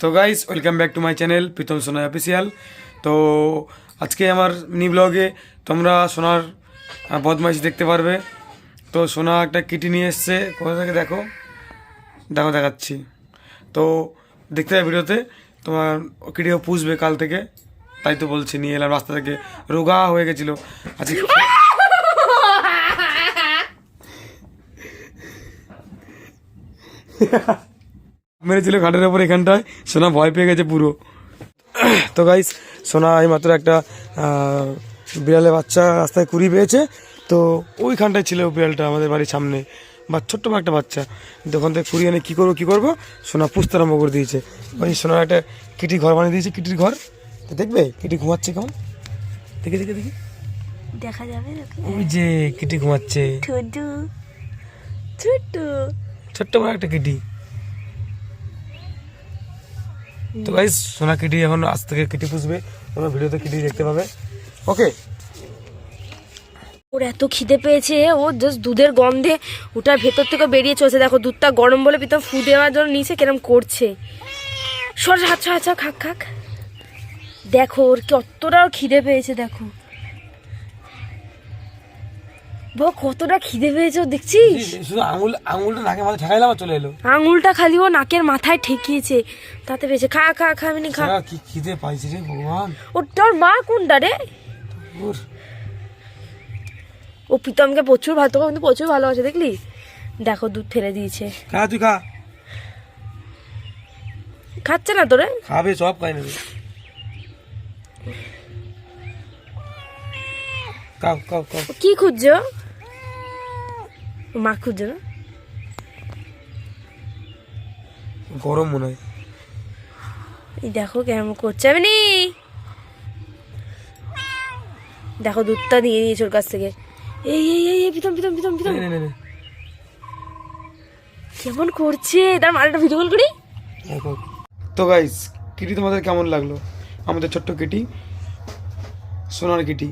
তো guys welcome back to my channel Pritam Sona official তো আজকে আমার মিনি ব্লগে তোমরা সোনার বদমাইশ দেখতে পারবে। তো সোনা একটা কিটি নিয়ে এসছে, কোথা থেকে দেখো? দেখো, দেখাচ্ছি। তো দেখতে হবে ভিডিওতে, তোমার কিটিও পুষবে কাল থেকে। তাই তো বলছি, নিয়ে এলাম রাস্তা থেকে। রোগা হয়ে গেছিল। আজকে মেরেছিল ঘাটের ওপর এখানটায়। সোনা ভয় পেয়ে গেছে পুরো। তো গাইস সোনা এই মাত্র একটা আহ, বিড়ালের বাচ্চা রাস্তায় কুড়ি পেয়েছে। তো ওইখানটায় ছিল বিড়ালটা আমাদের বাড়ির সামনে বা ছোট্ট একটা বাচ্চা। তখন থেকে কুড়ি এনে কী করব কী করব? সোনা পুষতে আরম্ভ করে দিয়েছে। ওই সোনার একটা কিটির ঘর বানিয়ে দিয়েছে কিটির ঘর। তো দেখবে কিটি ঘুমাচ্ছে কেমন? দেখে দেখে দেখি। দেখা যাবে ওই যে কিটি ঘুমাচ্ছে। ছোট্টু। ছোট্ট বড় একটা কিটি। তো গাইস সোনা কিটি এখন আজ থেকে কিটি পুষবে। তোমরা ভিডিওতে কিটি দেখতে পাবে। ওকে ওর এত খিদে পেয়েছে, ও জাস্ট দুধের গন্ধে ওটার ভেতর থেকে বেরিয়ে চলছে। দেখো, দুধটা গরম বলে পিতাম ফু দেওয়ার জন্য নিচে কেরম করছে। সর, হাত আচ্ছা খাক খাক। দেখো, ওর কতটা খিদে পেয়েছে, দেখো। কতটা খিদে পেয়েছে ও দেখছিস? শুধু আঙুল আঙুলটা নাকে মাথায় ঠেকাইলাম আর চলে এলো। আঙুলটা খালি ও নাকের মাথায় ঠেকিয়েছে তাতে পেয়েছে। খা খা খা খা। কি খিদে পাইছি রে ভগবান? ওর তোর মা কোনটা রে? ও প্রীতমকে প্রচুর ভালো তোকে কিন্তু প্রচুর ভালোবাসে দেখলি? দেখো দুধ ফেলে দিয়েছে। খা তুই খা। খাচ্ছে না তোরে? খাবে সব খাই নেবে। ও কি খুঁজছো? ও মা খুঁজছো না গরম মনে হয়। এই দেখো কেমন করছে। আমি দেখো দুধটা নিয়ে নিয়েছে ওর কাছ থেকে। এই এই এই নে, নে, নে, নে। কেমন করছে? তার মালটা ভিডিও কল করি। দেখো। তো গাইস কিটি তোমাদের কেমন লাগল? আমাদের ছোট্ট কিটি সোনার কিটি।